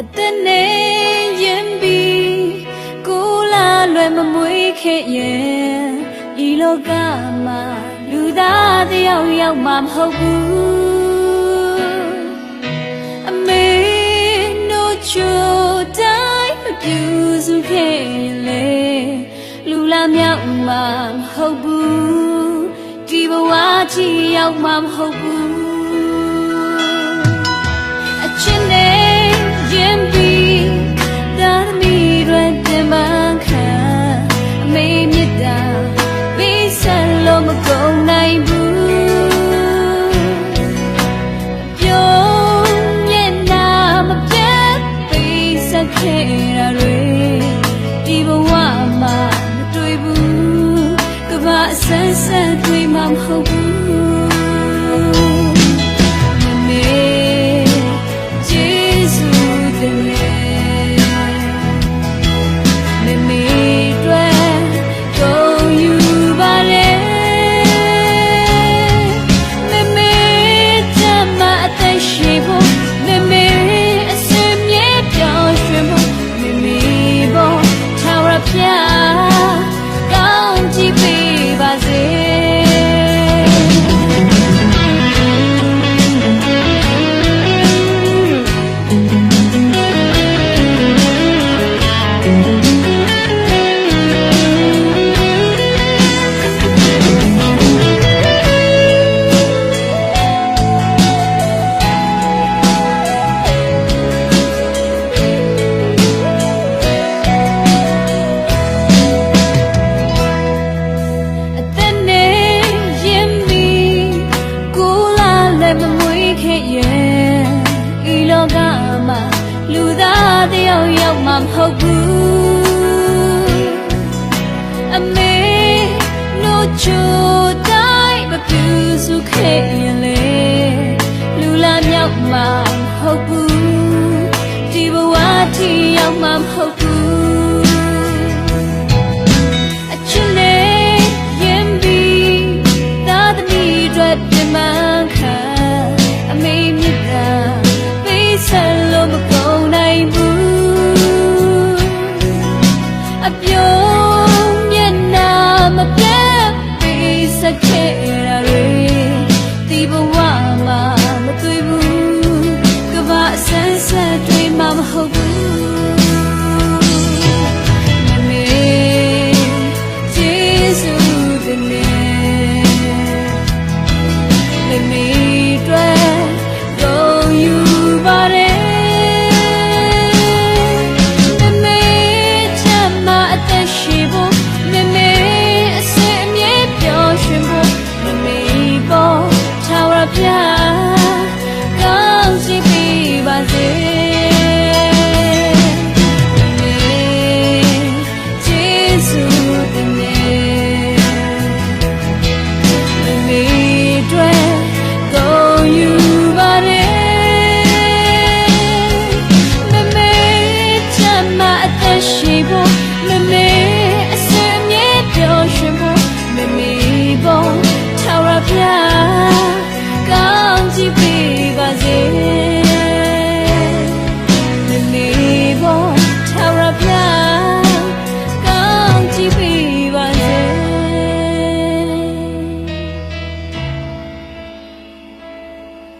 အသက်နဲ့ရင်ပြီးကိုလာလွယ်မမွေးခဲ့ရဲ့ဒီလောကမှာလူသားတစ်ယောက်ယောက်မှမဟုတ်ဘူးအမေနို့ချိုတိုင်းမပြူစုခဲ့ရင်လေလူလာမြောက်မှမဟုတ်ဘူးဒီဘဝချီရောက်မှမဟုတ်ဘူး ခဲ့ရတွေဒီဘဝမှာမတွေ့ဘူးကဘာအဆန်းဆန်းတွေ့မှမဟုတ်ဘူး သားတစ်ယောက်ယောက်မှမဟုတ်ဘူးအမေနို့ချိုတိုင်းမပြူစု me.